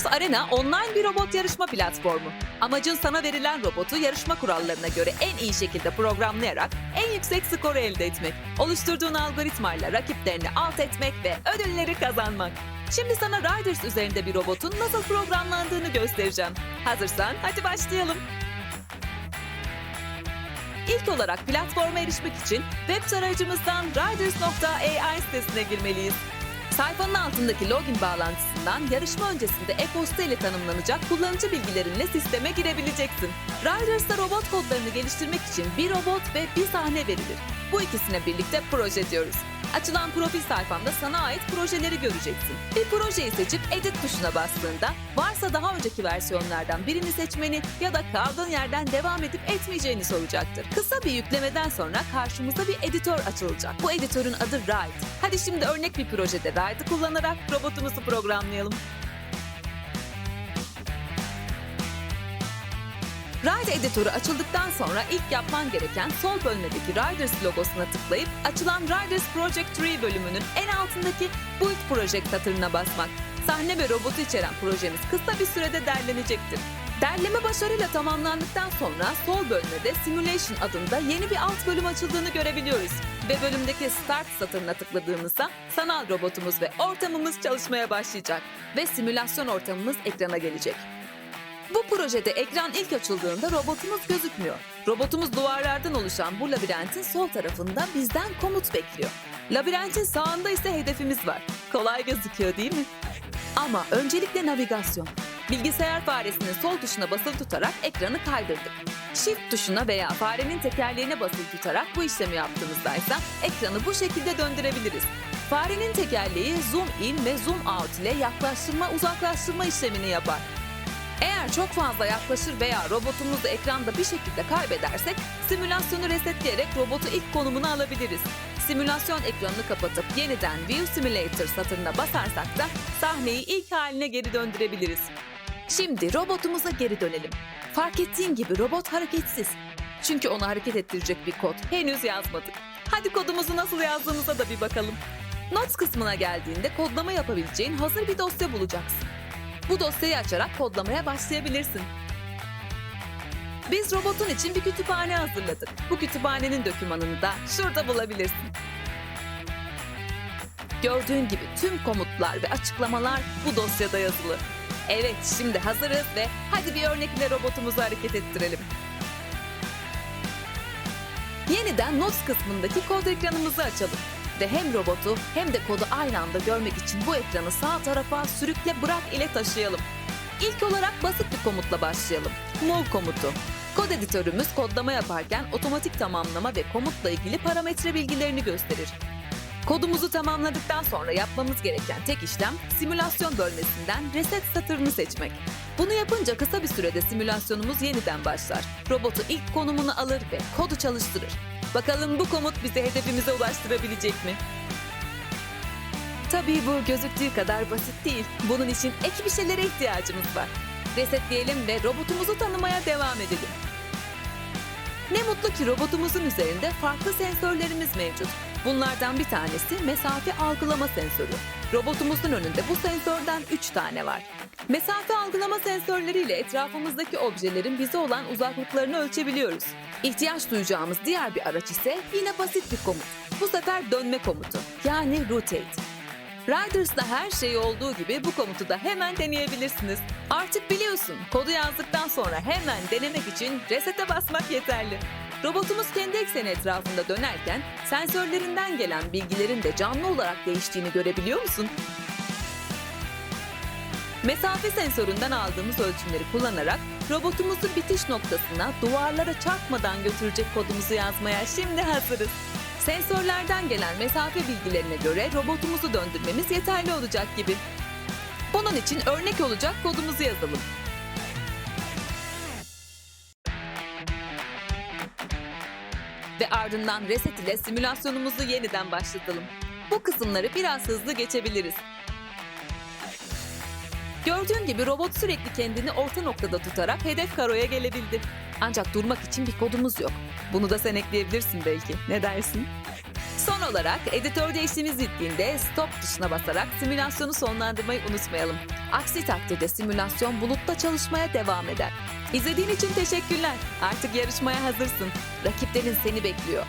Riders Arena online bir robot yarışma platformu. Amacın sana verilen robotu yarışma kurallarına göre en iyi şekilde programlayarak en yüksek skoru elde etmek. Oluşturduğun algoritmayla rakiplerini alt etmek ve ödülleri kazanmak. Şimdi sana Riders üzerinde bir robotun nasıl programlandığını göstereceğim. Hazırsan hadi başlayalım. İlk olarak platforma erişmek için web tarayıcımızdan riders.ai sitesine girmeliyiz. Sayfanın altındaki login bağlantısından yarışma öncesinde e-posta ile tanımlanacak kullanıcı bilgilerinle sisteme girebileceksin. Riders'ta robot kodlarını geliştirmek için bir robot ve bir sahne verilir. Bu ikisine birlikte proje diyoruz. Açılan profil sayfanda sana ait projeleri göreceksin. Bir projeyi seçip edit tuşuna bastığında varsa daha önceki versiyonlardan birini seçmeni ya da kaldığın yerden devam edip etmeyeceğini soracaktır. Kısa bir yüklemeden sonra karşımıza bir editör açılacak. Bu editörün adı Ride. Hadi şimdi örnek bir projede Ride'ı kullanarak robotumuzu programlayalım. Ride editörü açıldıktan sonra ilk yapman gereken sol bölmedeki Riders logosuna tıklayıp açılan Riders Project Tree bölümünün en altındaki Build Project satırına basmak. Sahne ve robotu içeren projemiz kısa bir sürede derlenecektir. Derleme başarıyla tamamlandıktan sonra sol bölmede Simulation adında yeni bir alt bölüm açıldığını görebiliyoruz. Ve bölümdeki Start satırına tıkladığımızda sanal robotumuz ve ortamımız çalışmaya başlayacak. Ve simülasyon ortamımız ekrana gelecek. Bu projede ekran ilk açıldığında robotumuz gözükmüyor. Robotumuz duvarlardan oluşan bu labirentin sol tarafında bizden komut bekliyor. Labirentin sağında ise hedefimiz var. Kolay gözüküyor değil mi? Ama öncelikle navigasyon. Bilgisayar faresinin sol tuşuna basılı tutarak ekranı kaydırdık. Shift tuşuna veya farenin tekerleğine basılı tutarak bu işlemi yaptığımızda ise ekranı bu şekilde döndürebiliriz. Farenin tekerleği zoom in ve zoom out ile yaklaştırma uzaklaştırma işlemini yapar. Eğer çok fazla yaklaşır veya robotumuzu ekranda bir şekilde kaybedersek simülasyonu resetleyerek robotu ilk konumuna alabiliriz. Simülasyon ekranını kapatıp yeniden View Simulator satırına basarsak da sahneyi ilk haline geri döndürebiliriz. Şimdi robotumuza geri dönelim. Fark ettiğin gibi robot hareketsiz. Çünkü onu hareket ettirecek bir kod henüz yazmadık. Hadi kodumuzu nasıl yazdığımıza da bir bakalım. Notes kısmına geldiğinde kodlama yapabileceğin hazır bir dosya bulacaksın. Bu dosyayı açarak kodlamaya başlayabilirsin. Biz robotun için bir kütüphane hazırladık. Bu kütüphanenin dokümanını da şurada bulabilirsin. Gördüğün gibi tüm komutlar ve açıklamalar bu dosyada yazılı. Evet, şimdi hazırız ve hadi bir örnek ile robotumuzu hareket ettirelim. Yeniden Notes kısmındaki kod ekranımızı açalım ve hem robotu hem de kodu aynı anda görmek için bu ekranı sağ tarafa sürükle bırak ile taşıyalım. İlk olarak basit bir komutla başlayalım. Move komutu. Kod editörümüz kodlama yaparken otomatik tamamlama ve komutla ilgili parametre bilgilerini gösterir. Kodumuzu tamamladıktan sonra yapmamız gereken tek işlem simülasyon bölmesinden reset satırını seçmek. Bunu yapınca kısa bir sürede simülasyonumuz yeniden başlar. Robotu ilk konumuna alır ve kodu çalıştırır. Bakalım bu komut bizi hedefimize ulaştırabilecek mi? Tabii bu gözüktüğü kadar basit değil. Bunun için ek bir şeylere ihtiyacımız var. Resetleyelim ve robotumuzu tanımaya devam edelim. Ne mutlu ki robotumuzun üzerinde farklı sensörlerimiz mevcut. Bunlardan bir tanesi mesafe algılama sensörü. Robotumuzun önünde bu sensörden 3 tane var. Mesafe algılama sensörleriyle etrafımızdaki objelerin bize olan uzaklıklarını ölçebiliyoruz. İhtiyaç duyacağımız diğer bir araç ise yine basit bir komut. Bu sefer dönme komutu yani rotate. Riders'da her şey olduğu gibi bu komutu da hemen deneyebilirsiniz. Artık biliyorsun kodu yazdıktan sonra hemen denemek için resete basmak yeterli. Robotumuz kendi ekseni etrafında dönerken sensörlerinden gelen bilgilerin de canlı olarak değiştiğini görebiliyor musun? Mesafe sensöründen aldığımız ölçümleri kullanarak robotumuzu bitiş noktasına duvarlara çarpmadan götürecek kodumuzu yazmaya şimdi hazırız. Sensörlerden gelen mesafe bilgilerine göre robotumuzu döndürmemiz yeterli olacak gibi. Bunun için örnek olacak kodumuzu yazalım. Ardından reset ile simülasyonumuzu yeniden başlatalım. Bu kısımları biraz hızlı geçebiliriz. Gördüğün gibi robot sürekli kendini orta noktada tutarak hedef karoya gelebildi. Ancak durmak için bir kodumuz yok. Bunu da sen ekleyebilirsin belki. Ne dersin? Son olarak editörde işimiz bittiğinde stop tuşuna basarak simülasyonu sonlandırmayı unutmayalım. Aksi takdirde simülasyon bulutta çalışmaya devam eder. İzlediğin için teşekkürler. Artık yarışmaya hazırsın. Rakiplerin seni bekliyor.